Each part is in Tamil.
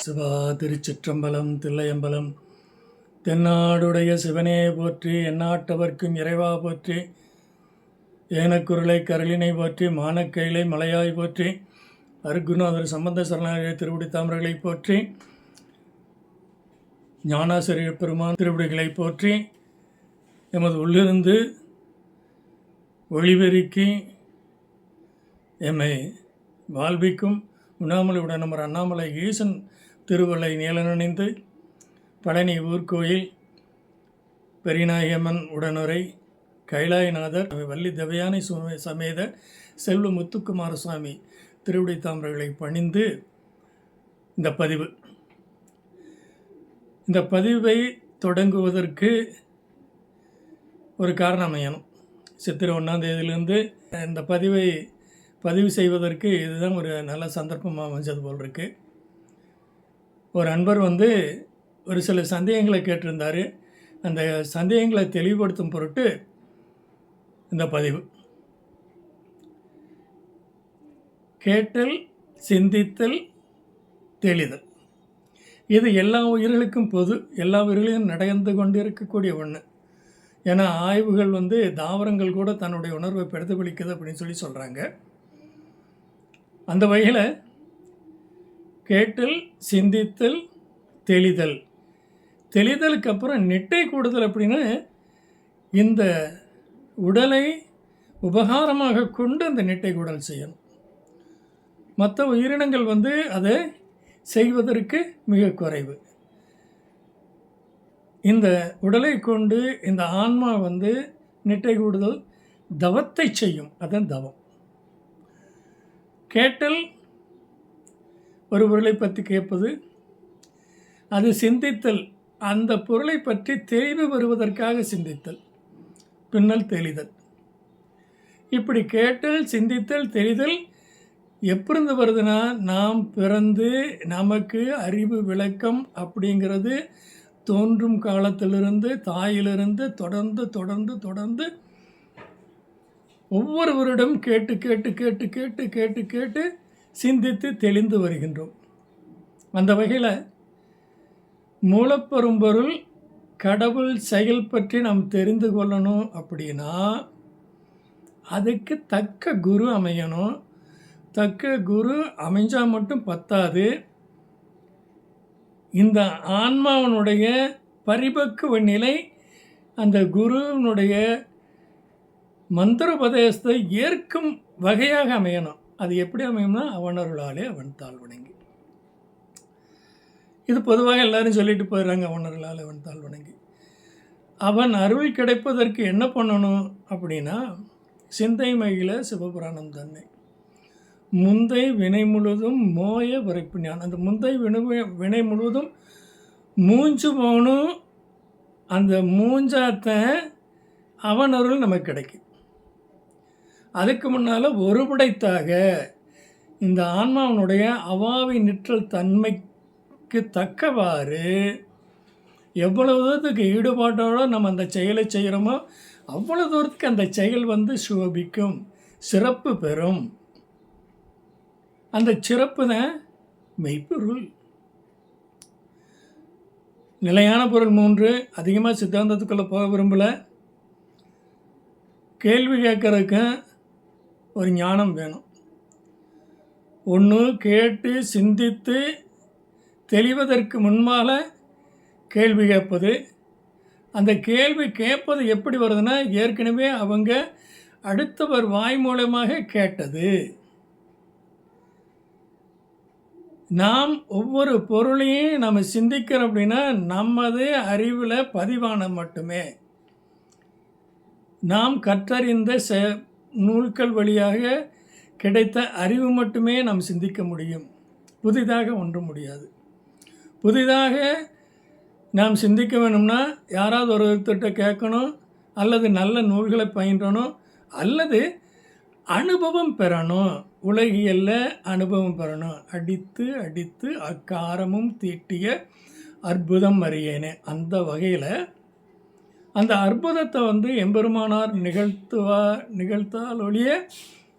சிவா திருச்சிற்றம்பலம் தில்லையம்பலம். தென்னாடுடைய சிவனே போற்றி எந்நாட்டவர்க்கும் இறைவா போற்றி ஏனக்குருளை கரளினை போற்றி மானக்கையிலை மலையாய் போற்றி அருகுநாதர் சம்பந்த சரணாலய திருவிடி தாமரைகளை போற்றி ஞானாசிரியர் பெருமான் திருவிடிகளை போற்றி எமது உள்ளிருந்து ஒளிபெருக்கி எம்மை வாழ்விக்கும் உண்ணாமலையுடன் நம்ம அண்ணாமலை ஈசன் திருவள்ளை நீலனணிந்து பழனி ஊர்கோயில் பெரியநாயகம்மன் உடனுரை கைலாயநாதர் வள்ளி தவயானை சுவாமி சமேத செல்வ முத்துக்குமார சுவாமி திருவிடை தாமரைகளை பணிந்து இந்த பதிவு. இந்த பதிவை தொடங்குவதற்கு ஒரு காரணம் அமையணும். சித்திரை ஒன்றாம் தேதியிலிருந்து இந்த பதிவை பதிவு செய்வதற்கு இதுதான் ஒரு நல்ல சந்தர்ப்பமாக அமைஞ்சது போல் இருக்குது ஒரு அன்பர் வந்து ஒரு சில சந்தேகங்களை கேட்டிருந்தார். அந்த சந்தேகங்களை தெளிவுபடுத்தும் பொருட்டு இந்த பதிவு. கேட்டல் சிந்தித்தல் தெளிதல். இது எல்லா உயிர்களுக்கும் பொது எல்லா உயிர்களையும் நடந்து கொண்டு இருக்கக்கூடிய ஒன்று ஏன்னா ஆய்வுகள் வந்து தாவரங்கள் கூட தன்னுடைய உணர்வை பிரதிபலிக்குது அப்படின்னு சொல்லி சொல்கிறாங்க அந்த வகையில் கேட்டல் சிந்தித்தல் தெளிதல். தெளிதலுக்கு அப்புறம் நெட்டை கூடுதல் அப்படின்னு இந்த உடலை உபகாரமாக கொண்டு அந்த நெட்டை கூடல் செய்யணும். மற்ற உயிரினங்கள் வந்து அதை செய்வதற்கு மிக குறைவு. இந்த உடலை கொண்டு இந்த ஆன்மா வந்து நெட்டை கூடுதல் தவத்தை செய்யும். அதான் தவம். கேட்டல் ஒரு பொருளை பற்றி கேட்பது அது சிந்தித்தல். அந்த பொருளை பற்றி தெளிவு வருவதற்காக சிந்தித்தல் பின்னல் தெளிதல். இப்படி கேட்டல் சிந்தித்தல் தெளிதல் எப்பிருந்து வருதுன்னா நாம் பிறந்து நமக்கு அறிவு விளக்கம் அப்படிங்கிறது தோன்றும் காலத்திலிருந்து தாயிலிருந்து தொடர்ந்து தொடர்ந்து தொடர்ந்து ஒவ்வொருவரிடம் கேட்டு கேட்டு கேட்டு கேட்டு கேட்டு கேட்டு சிந்தித்து தெளிந்து வருகின்றோம். அந்த வகையில் மூலப்பெரும்பொருள் கடவுள் செயல் பற்றி நாம் தெரிந்து கொள்ளணும் அப்படின்னா அதுக்கு தக்க குரு அமையணும். தக்க குரு அமைஞ்சால் மட்டும் பத்தாது. இந்த ஆன்மாவனுடைய பரிபக்குவ நிலை அந்த குருவினுடைய மந்திரோபதேசத்தை ஏற்கும் வகையாக அமையணும். அது எப்படி அமையும்னா அவனருளாலே அவன் தாழ் வணங்கி. இது பொதுவாக எல்லாரும் சொல்லிட்டு போயிடுறாங்க அவனருளாலே அவன் தாழ் வணங்கி. அவன் அருள் கிடைப்பதற்கு என்ன பண்ணணும் அப்படின்னா சிந்தை மகிழ சிவபுராணம் தன்னை. முந்தை வினை முழுவதும் மோய விரைப்பு அந்த முந்தை வினை வினை முழுவதும் மூஞ்சு போகணும். அந்த மூஞ்சாத்த அவன் அருள் நமக்கு கிடைக்கும். அதுக்கு முன்னால் ஒருபடைத்தாக. இந்த ஆன்மாவனுடைய அவாவி நிற்றல் தன்மைக்கு தக்கவாறு எவ்வளவு தூரத்துக்கு ஈடுபாட்டோடு நம்ம அந்த செயலை செய்கிறோமோ அவ்வளோ தூரத்துக்கு அந்த செயல் வந்து சோபிக்கும் சிறப்பு பெறும். அந்த சிறப்பு தான் மெய்ப்பொருள். நிலையான பொருள் மூன்று அதிகமாக சித்தாந்தத்துக்குள்ளே போக விரும்பலை. கேள்வி கேட்குறதுக்கும் ஒரு ஞானம் வேணும். ஒன்று கேட்டு சிந்தித்து தெளிவதற்கு முன்பால் கேள்வி கேட்பது. அந்த கேள்வி கேட்பது எப்படி வருதுன்னா ஏற்கனவே அவங்க அடுத்தவர் வாய் மூலமாக கேட்டது. நாம் ஒவ்வொரு பொருளையும் நம்ம சிந்திக்கிறோம் அப்படின்னா நமது அறிவில் பதிவான மட்டுமே. நாம் கற்றறிந்த செ நூல்கள் வழியாக கிடைத்த அறிவு மட்டுமே நாம் சிந்திக்க முடியும். புதிதாக ஒன்றும் முடியாது. புதிதாக நாம் சிந்திக்க வேணும்னா யாராவது ஒருத்தர்கிட்ட கேட்கணும் அல்லது நல்ல நூல்களை பயின்றணும் அல்லது அனுபவம் பெறணும். உலகியலில் அனுபவம் பெறணும். அடித்து அடித்து அக்காரமும் தீட்டிய அற்புதம் அறியேனே. அந்த வகையில் அந்த அற்புதத்தை வந்து எம்பெருமானார் நிகழ்த்துவா நிகழ்த்தால் ஒழிய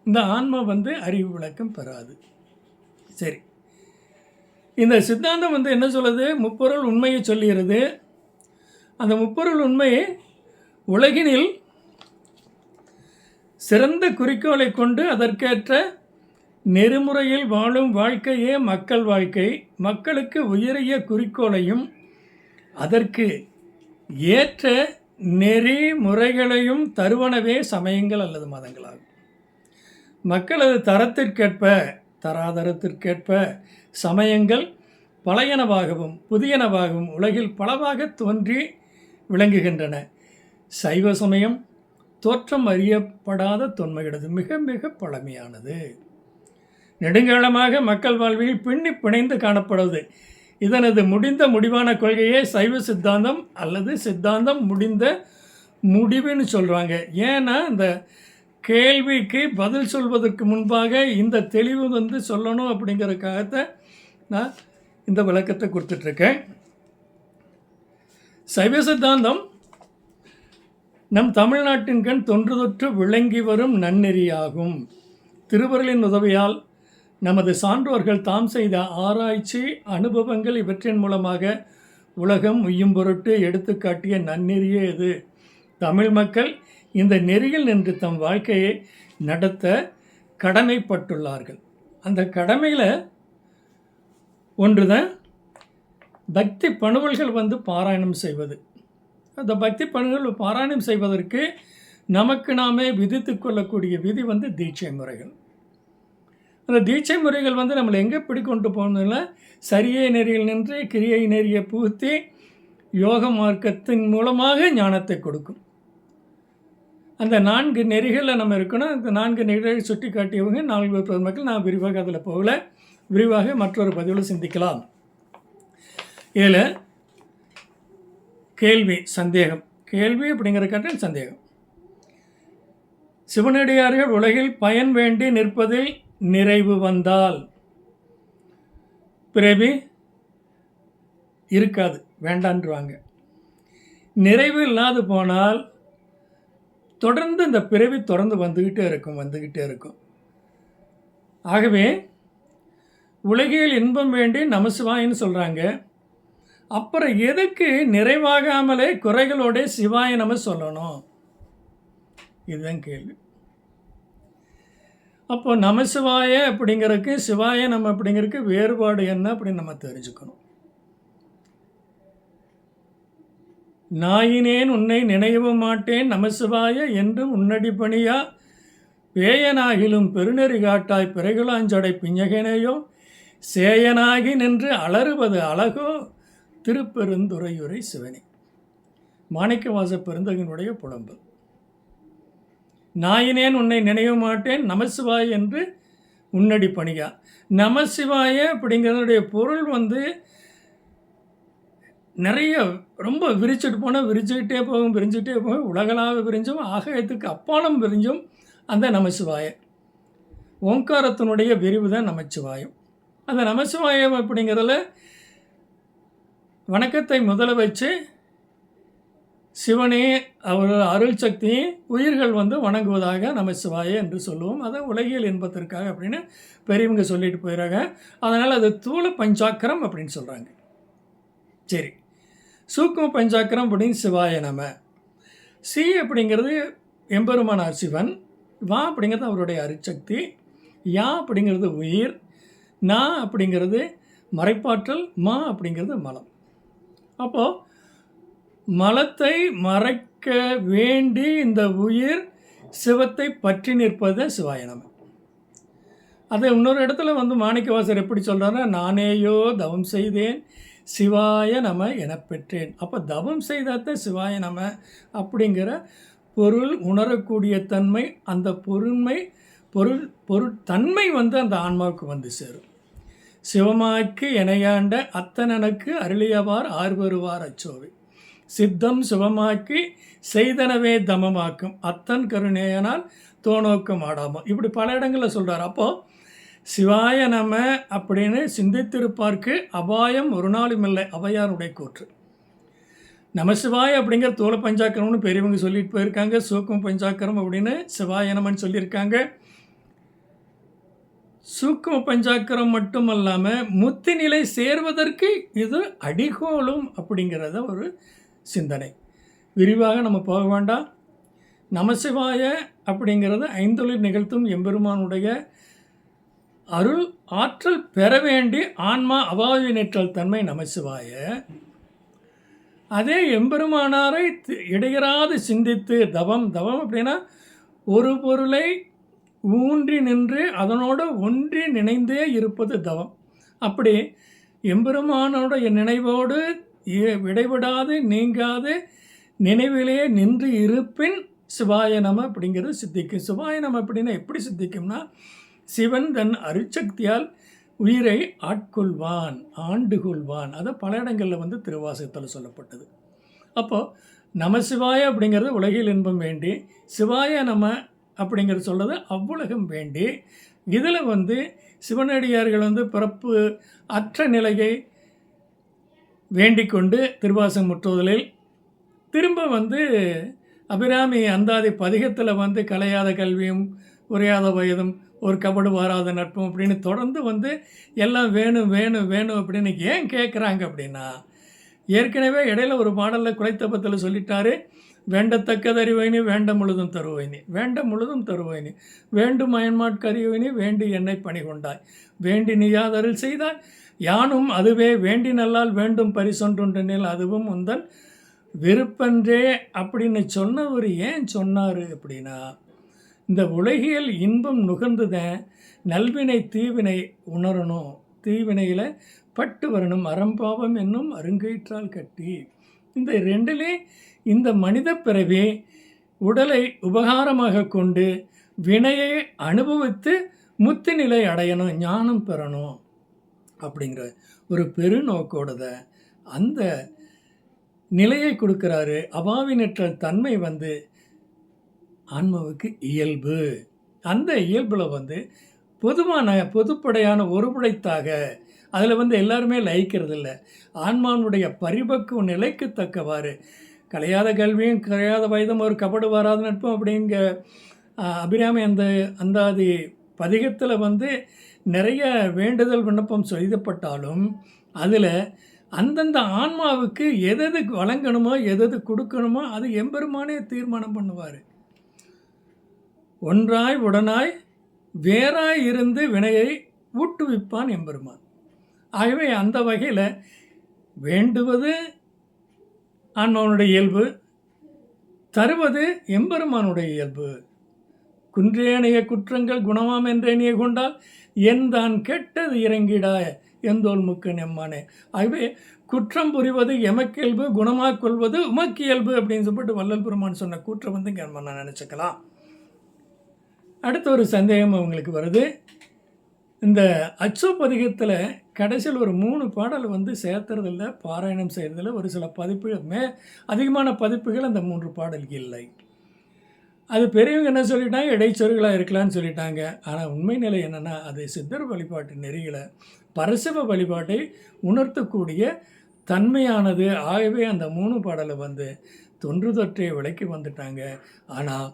இந்த ஆன்மா வந்து அறிவு விளக்கம் பெறாது. சரி. இந்த சித்தாந்தம் வந்து என்ன சொல்லுது? முப்பொருள் உண்மையை சொல்லுகிறது அந்த முப்பொருள் உண்மையை உலகினில் சிறந்த குறிக்கோளை கொண்டு அதற்கேற்ற நெறிமுறையில் வாழும் வாழ்க்கையே மக்கள் வாழ்க்கை. மக்களுக்கு உயரிய குறிக்கோளையும் அதற்கு ஏற்ற நெறிமுறைகளையும் தருவனவே சமயங்கள் அல்லது மதங்களாகும். மக்களது தரத்திற்கேற்ப தராதரத்திற்கேற்ப சமயங்கள் பழையனவாகவும் புதியனவாகவும் உலகில் பலவாக தோன்றி விளங்குகின்றன. சைவ சமயம் தோற்றம் அறியப்படாத தொன்மையிடது மிக மிக பழமையானது. நெடுங்காலமாக மக்கள் வாழ்வில் பின்னி பிணைந்து காணப்படுவது இதனது முடிந்த முடிவான கொள்கையே சைவ சித்தாந்தம் அல்லது சித்தாந்தம் முடிந்த முடிவுன்னு சொல்கிறாங்க ஏன்னா இந்த கேள்விக்கு பதில் சொல்வதற்கு முன்பாக இந்த தெளிவு வந்து சொல்லணும் அப்படிங்கிறதுக்காகத்தான் நான் இந்த விளக்கத்தை கொடுத்துட்ருக்கேன். சைவ சித்தாந்தம் நம் தமிழ்நாட்டின் கண் தொன்று தொற்று விளங்கி வரும் நன்னெறியாகும். திருவருளின் உதவியால் நமது சான்றோர்கள் தாம் செய்த ஆராய்ச்சி அனுபவங்கள் இவற்றின் மூலமாக உலகம் உய்யும் பொருட்டு எடுத்துக்காட்டிய நன்னெறியே இது. தமிழ் மக்கள் இந்த நெறியில் நின்று தம் வாழ்க்கையை நடத்த கடமைப்பட்டுள்ளார்கள். அந்த கடமையில் ஒன்று தான் பக்தி பணுவல்கள் வந்து பாராயணம் செய்வது. அந்த பக்தி பணுகள் பாராயணம் செய்வதற்கு நமக்கு நாமே விதித்து கொள்ளக்கூடிய விதி வந்து தீட்சை முறைகள். அந்த தீட்சை முறைகள் வந்து நம்மளை எங்கே பிடிக்கொண்டு கொண்டு சரியை நெறியில் நின்று கிரியை நெறியை புகுத்தி யோக மார்க்கத்தின் மூலமாக ஞானத்தை கொடுக்கும். அந்த நான்கு நெறிகளில் நம்ம இருக்கணும். அந்த நான்கு நெறிகளை சுட்டி காட்டியவங்க நான்கு பெருமக்கள். நான் விரிவாக அதில் போகல. விரிவாக மற்றொரு பதிவில் சிந்திக்கலாம். இதில் கேள்வி சந்தேகம். கேள்வி அப்படிங்கிற கட்டம் சந்தேகம். சிவனடியார்கள் உலகில் பயன் வேண்டி நிற்பதில் நிறைவு வந்தால் பிறவி இருக்காது வேண்டான்றுவாங்க. நிறைவு இல்லாது போனால் தொடர்ந்து இந்த பிறவி தொடர்ந்து வந்துக்கிட்டே இருக்கும் வந்துக்கிட்டே இருக்கும். ஆகவே உலகில் இன்பம் வேண்டி நமசிவாயின்னு சொல்கிறாங்க அப்புறம் எதுக்கு நிறைவாகாமலே குறைகளோட சிவாய நம்ம சொல்லணும்? இதுதான் கேள்வி. அப்போ நமசிவாய அப்படிங்கிறதுக்கு சிவாய நம்ம அப்படிங்கிறதுக்கு வேறுபாடு என்ன அப்படின்னு நம்ம தெரிஞ்சுக்கணும். நாயினேன் உன்னை நினைவு மாட்டேன் நமசிவாய என்றும் உன்னடி பணியா பேயனாகிலும் பெருநெறி காட்டாய் பிறகுலாஞ்சடை பிஞ்சகனையோ சேயனாகி நின்று அலறுவது அழகோ திருப்பெருந்துறையுரை சிவனி. மாணிக்கவாச பெருந்தகனுடைய புலம்பு நாயினேன் உன்னை நினைவு மாட்டேன் நமசிவாய் என்று உன்னடி பணியா. நமசிவாய அப்படிங்கிறதுடைய பொருள் வந்து நிறைய ரொம்ப விரிச்சுட்டு போனால் விரிச்சுக்கிட்டே போகும் விரிஞ்சுக்கிட்டே போகும் உலகளாக விரிஞ்சும் ஆகாயத்துக்கு அப்பாலும் விரிஞ்சும் அந்த நமசிவாய. ஓங்காரத்தினுடைய விரிவு தான் நமச்சிவாயம். அந்த நமசிவாயம் அப்படிங்கிறதுல வணக்கத்தை முதல வச்சு சிவனே அவர் அருள் சக்தி உயிர்கள் வந்து வணங்குவதாக நம்ம சிவாய என்று சொல்லுவோம். அதை உலகியல் இன்பத்திற்காக அப்படின்னு பெரியவங்க சொல்லிட்டு போயிடுறாங்க அதனால் அது தூள பஞ்சாக்கரம் அப்படின்னு சொல்கிறாங்க சரி. சூக்கும பஞ்சாக்கரம் அப்படின்னு சிவாய நம. சி அப்படிங்கிறது எம்பெருமானார் சிவன். வா அப்படிங்கிறது அவருடைய அருட்சக்தி. யா அப்படிங்கிறது உயிர். நா அப்படிங்கிறது மறைப்பாற்றல். மா அப்படிங்கிறது மலம். அப்போது மலத்தை மறைக்க வேண்டி இந்த உயிர் சிவத்தை பற்றி நிற்பது சிவாயணம் அதை இன்னொரு இடத்துல வந்து மாணிக்கவாசர் எப்படி சொல்கிறாருன்னா நானேயோ தவம் செய்தேன் சிவாய நம எனப்பெற்றேன் அப்போ தவம் செய்தாத்த சிவாய நம அப்படிங்கிற பொருள் உணரக்கூடிய தன்மை அந்த பொருண்மை பொருள் பொருட்தன்மை வந்து அந்த ஆன்மாவுக்கு வந்து சேரும். சிவமாய்க்கு இணையாண்ட அத்தனனுக்கு அருளியவார் ஆர்வருவார் அச்சோவை. சித்தம் சுகமாக்கி செய்தனவே தமமாக்கும். அத்தன் கருணையனால் தோணோக்கம் ஆடாமல் இப்படி பல இடங்களில் சொல்கிறார் அப்போது சிவாய நம அப்படின்னு சிந்தித்திருப்பார்க்கு அபாயம் ஒரு நாளும் இல்லை. அவையாருடைய கூற்று. நமசிவாய அப்படிங்கிற தோல பஞ்சாக்கரம்னு பெரியவங்க சொல்லிட்டு போயிருக்காங்க. சூக்கம் பஞ்சாக்கரம் அப்படின்னு சிவாயனமன் சொல்லியிருக்காங்க. சூக்கும பஞ்சாக்கரம் மட்டுமல்லாமல் முத்தி நிலை சேர்வதற்கு இது அடிகோலும் அப்படிங்கிறத ஒரு சிந்தனை. விரிவாக நம்ம போக வேண்டாம். நமசிவாய அப்படிங்கிறது ஐந்தொழில் நிகழ்த்தும் எம்பெருமானுடைய அருள் ஆற்றல் பெற வேண்டி ஆன்மா அவாவினற்றல் தன்மை நமசிவாய. அதே எம்பெருமானாரை தி- சிந்தித்து தவம் தவம் அப்படின்னா ஒரு பொருளை ஊன்றி நின்று அதனோடு ஒன்றி நினைந்தே இருப்பது தவம். அப்படி எம்பெருமானோடைய நினைவோடு விடைவிடாது நீங்காது நினைவிலே நின்று இருப்பின் சிவாய நம அப்படிங்கிறது சித்திக்கும் சிவாய நம அப்படின்னா எப்படி சித்திக்கும்னா சிவன் தன் அருட்சக்தியால் உயிரை ஆட்கொள்வான் ஆண்டு கொள்வான் அதை பல இடங்களில் வந்து திருவாசகத்தில் சொல்லப்பட்டது. அப்போது நம சிவாய அப்படிங்கிறது உலகில் இன்பம் வேண்டி சிவாய நம அப்படிங்கிறது சொல்கிறது அவ்வுலகம் வேண்டி இதில் வந்து சிவனடியார்கள் வந்து பிறப்பு அற்ற நிலையை வேண்டிக் கொண்டு திருவாசம் முற்றுதலில் திரும்ப வந்து அபிராமி அந்தாதி பதிகத்தில் வந்து கலையாத கல்வியும் உரையாத வயதும் ஒரு கபடு வாராத நட்பும் அப்படின்னு தொடர்ந்து வந்து எல்லாம் வேணும் வேணும் வேணும் அப்படின்னு ஏன் கேட்குறாங்க அப்படின்னா ஏற்கனவே இடையில ஒரு பாடலில் குலைத்தப்பத்தில் சொல்லிட்டாரு. வேண்டத்தக்கதறிவைனி வேண்ட முழுதும் தருவைனி. வேண்ட முழுதும் தருவைனி. வேண்டும் மயன்மாட்கறிவைனி வேண்டி என்னை பணி கொண்டாய் வேண்டி நீயாதருள் செய்தாய். யானும் அதுவே வேண்டி நல்லால் வேண்டும் பரிசொன்றுன்றனில் அதுவும் உந்தன் விருப்பன்றே அப்படின்னு சொன்னவர் ஏன் சொன்னார் அப்படின்னா இந்த உலகியல் இன்பம் நுகர்ந்துதான் நல்வினை தீவினை உணரணும். தீவினையில் பட்டு வரணும். அறம்பாவம் என்னும் அருங்கயிற்றால் கட்டி. இந்த ரெண்டுலேயும் இந்த மனித பிறவி உடலை உபகாரமாக கொண்டு வினையை அனுபவித்து முத்து நிலை அடையணும் ஞானம் பெறணும் அப்படிங்கிற ஒரு பெருநோக்கோட அந்த நிலையை கொடுக்குறாரு. அபாவினற்ற தன்மை வந்து ஆன்மாவுக்கு இயல்பு. அந்த இயல்பில் வந்து பொதுவான பொதுப்படையான ஒருபடைத்தாக அதில் வந்து எல்லாருமே லயிக்கிறது இல்லை ஆன்மானுடைய பரிபக்குவ நிலைக்கு தக்கவாறு கலையாத கல்வியும் கலையாத வயதும் ஒரு கபடு வராத நட்பும் அப்படிங்க அபிராமி அந்த அந்தாதி பதிகத்தில் வந்து நிறைய வேண்டுதல் விண்ணப்பம் செய்தப்பட்டாலும் அதில் அந்தந்த ஆன்மாவுக்கு எதெது வழங்கணுமோ எதெது கொடுக்கணுமோ அது எம்பெருமானே தீர்மானம் பண்ணுவார். ஒன்றாய் உடனாய் வேறாய் இருந்து வினையை ஊட்டுவிப்பான் எம்பெருமான். ஆகவே அந்த வகையில் வேண்டுவது ஆன்மாவனுடைய இயல்பு தருவது எம்பெருமானுடைய இயல்பு. குன்றேனைய குற்றங்கள் குணமாம் என்றேனிய கொண்டால் என் தான் கெட்டது இறங்கிடாய எந்தோல் முக்கன் எம்மானே ஆகவே குற்றம் புரிவது எமக்கியல்பு குணமாக கொள்வது உமக்கியல்பு அப்படின்னு சொல்லிட்டு வள்ளல் பெருமான் சொன்ன கூற்றை வந்து இங்கே நம்ம நினச்சிக்கலாம். அடுத்த ஒரு சந்தேகம் அவங்களுக்கு வருது. இந்த அச்சோபதிகத்தில் கடைசியில் ஒரு மூணு பாடல் வந்து சேர்த்துறதில்ல பாராயணம் செய்கிறதில்ல ஒரு சில பதிப்புகள் மே அதிகமான பதிப்புகள் அந்த மூன்று பாடல் இல்லை. அது பெரியவங்க என்ன சொல்லிட்டாங்க? இடைச்சொருகளாக இருக்கலாம்னு சொல்லிட்டாங்க. ஆனால் உண்மை நிலை என்னென்னா அது சித்தர் வழிபாட்டு நெறியில் பரசிவ வழிபாட்டை உணர்த்தக்கூடிய தன்மையானது ஆகவே அந்த மூணு பாடலை வந்து தொன்று தொற்றே விலைக்கு வந்துட்டாங்க. ஆனால்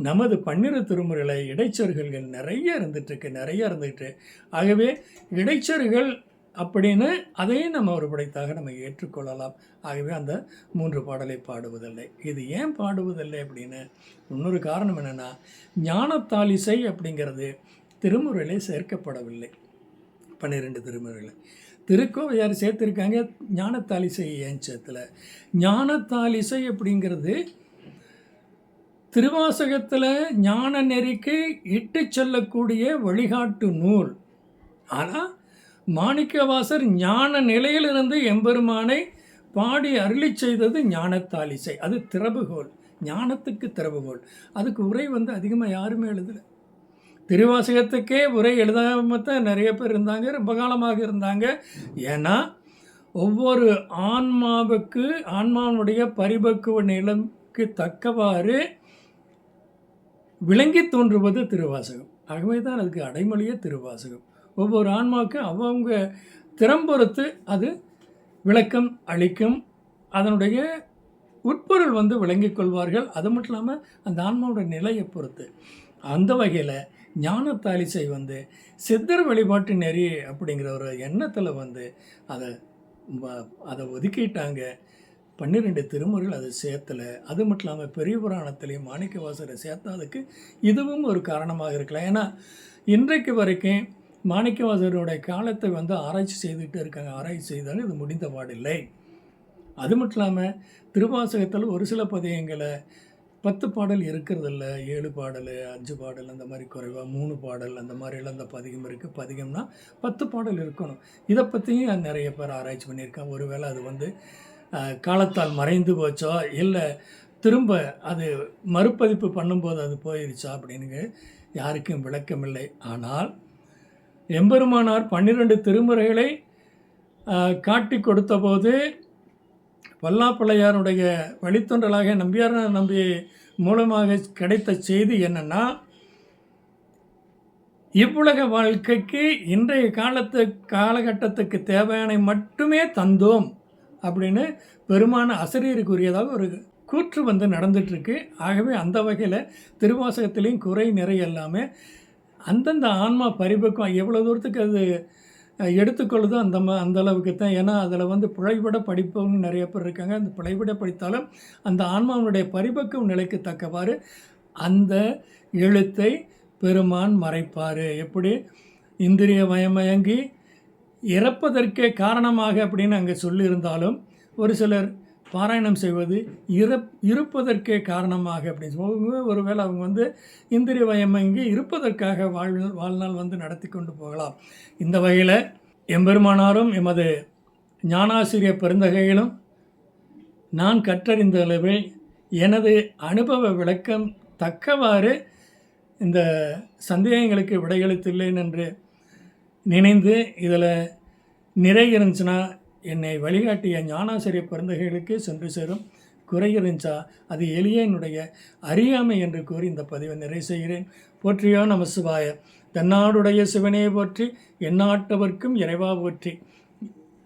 நமது பன்னிரு திருமுறைகளை இடைச்சர்கள் நிறைய இருந்துகிட்ருக்கு நிறைய இருந்துகிட்டு. ஆகவே இடைச்சர்கள் அப்படின்னு அதையும் நம்ம ஒரு படைத்தாக நம்ம ஏற்றுக்கொள்ளலாம். ஆகவே அந்த மூன்று பாடலை பாடுவதில்லை. இது ஏன் பாடுவதில்லை அப்படின்னு இன்னொரு காரணம் என்னென்னா ஞானத்தாலிசை அப்படிங்கிறது திருமுறையிலே சேர்க்கப்படவில்லை. பன்னிரெண்டு திருமுறைகளை. திருக்கோவையார் சேர்த்துருக்காங்க ஞானத்தாலிசை ஏன் சேர்த்துல? ஞானத்தாலிசை அப்படிங்கிறது திருவாசகத்தில் ஞான நெறிக்கு இட்டு செல்லக்கூடிய வழிகாட்டு நூல். ஆனால் மாணிக்கவாசர் ஞான நிலையிலிருந்து எம்பெருமானை பாடி அருளி செய்தது ஞானத்தாலிசை. அது திறவுகோல் ஞானத்துக்கு திறவுகோல் அதுக்கு உரை வந்து அதிகமாக யாருமே எழுதலை. திருவாசகத்துக்கே உரை எழுதாமத்தான் நிறைய பேர் இருந்தாங்க. ரொம்ப காலமாக இருந்தாங்க. ஏன்னா ஒவ்வொரு ஆன்மாவுக்கு ஆன்மாவுடைய பரிபக்குவ நிலைக்கு தக்கவாறு விளங்கி தோன்றுவது திருவாசகம். ஆகவே தான் அதுக்கு அடைமொழியே திருவாசகம். ஒவ்வொரு ஆன்மாவுக்கும் அவங்க திறம் பொறுத்து அது விளக்கம் அளிக்கும். அதனுடைய உட்பொருள் வந்து விளங்கிக் கொள்வார்கள். அது மட்டும் இல்லாமல் அந்த ஆன்மாவோட நிலையை பொறுத்து. அந்த வகையில் ஞானத்தாலிசை வந்து சித்தர் வழிபாட்டு நெறி அப்படிங்கிற ஒரு எண்ணத்தில் வந்து அதை அதை ஒதுக்கிட்டாங்க. பன்னிரெண்டு திருமுறைகள் அதை சேர்த்தல அது மட்டும் இல்லாமல் பெரிய புராணத்திலையும் மாணிக்கவாசரை சேர்த்தாதுக்கு இதுவும் ஒரு காரணமாக இருக்கலாம். ஏன்னா இன்றைக்கு வரைக்கும் மாணிக்கவாசருடைய காலத்தை வந்து ஆராய்ச்சி செய்துக்கிட்டே இருக்காங்க. ஆராய்ச்சி செய்தாலும் இது முடிந்த பாடில்லை. அது மட்டும் இல்லாமல் திருவாசகத்தில் ஒரு சில பதியங்களை பத்து பாடல் இருக்கிறதில்ல. ஏழு பாடல் அஞ்சு பாடல் அந்த மாதிரி குறைவாக மூணு பாடல் அந்த மாதிரிலாம் அந்த பதிகம் இருக்குது பதிகம்னா பத்து பாடல் இருக்கணும். இதை பற்றியும் நிறைய பேர் ஆராய்ச்சி பண்ணியிருக்காங்க. ஒருவேளை அது வந்து காலத்தால் மறைந்து போச்சோ இல்லை திரும்ப அது மறுபதிப்பு பண்ணும்போது அது போயிருச்சா அப்படின்னு யாருக்கும் விளக்கமில்லை. ஆனால் எம்பெருமானார் பன்னிரண்டு திருமுறைகளை அஹ், காட்டி கொடுத்தபோது வல்லாப்பிள்ளையாருடைய வழித்தொன்றலாக நம்பியார் நம்பி மூலமாக கிடைத்த செய்தி என்னென்னா இவ்வுலக வாழ்க்கைக்கு இன்றைய காலத்து காலகட்டத்துக்கு தேவையான மட்டுமே தந்தோம். அப்படின்னு பெருமான அசரீருக்குரியதாக ஒரு கூற்று வந்து நடந்துட்டுருக்கு. ஆகவே அந்த வகையில் திருவாசகத்திலையும் குறை நிறை எல்லாமே அந்தந்த ஆன்மா பரிபக்கம் எவ்வளோ தூரத்துக்கு அது எடுத்துக்கொள்ளுதோ அந்த ம அந்த அளவுக்கு தான். ஏன்னா அதில் வந்து பிழைவிட படிப்பவங்க நிறைய பேர் இருக்காங்க. அந்த பிழைவிட படித்தாலும் அந்த ஆன்மாவினுடைய பரிபக்கம் நிலைக்கு தக்கவாறு அந்த எழுத்தை பெருமான் மறைப்பார். எப்படி? இந்திரிய வயமயங்கி இறப்பதற்கே காரணமாக அப்படின்னு அங்கே சொல்லியிருந்தாலும் ஒரு சிலர் பாராயணம் செய்வது இறப் இருப்பதற்கே காரணமாக அப்படின்னு சொல்லுவாங்க ஒருவேளை அவங்க வந்து இந்திரிய வயமங்கி இருப்பதற்காக வாழ் வாழ்நாள் வந்து நடத்தி கொண்டு போகலாம். இந்த வகையில் எம்பெருமானாரும் எமது ஞானாசிரிய பெருந்தகையிலும் நான் கற்றறிந்த அளவில் எனது அனுபவ விளக்கம் தக்கவாறு இந்த சந்தேகங்களுக்கு விடையளித்துள்ளேன் என்று நினைந்து இதில் நிறை இருந்துச்சுன்னா என்னை வழிகாட்டிய ஞானாசிரிய பிறந்தகைகளுக்கு சென்று சேரும். குறை இருந்துச்சா? அது எளியனுடைய அறியாமை என்று கூறி இந்த பதிவை நிறை செய்கிறேன். போற்றியோ நம சிவாய தென்னாடுடைய சிவனே போற்றி எந்நாட்டவர்க்கும் இறைவா போற்றி.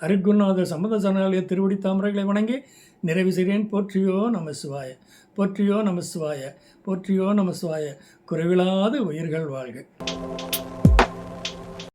அருகுநாத சம்மத சரணாலய திருவடி தாமரைகளை வணங்கி நிறைவு செய்கிறேன். போற்றியோ நம சிவாய போற்றியோ நம சிவாய போற்றியோ நம சிவாய குறைவிலாது உயிர்கள் வாழ்க.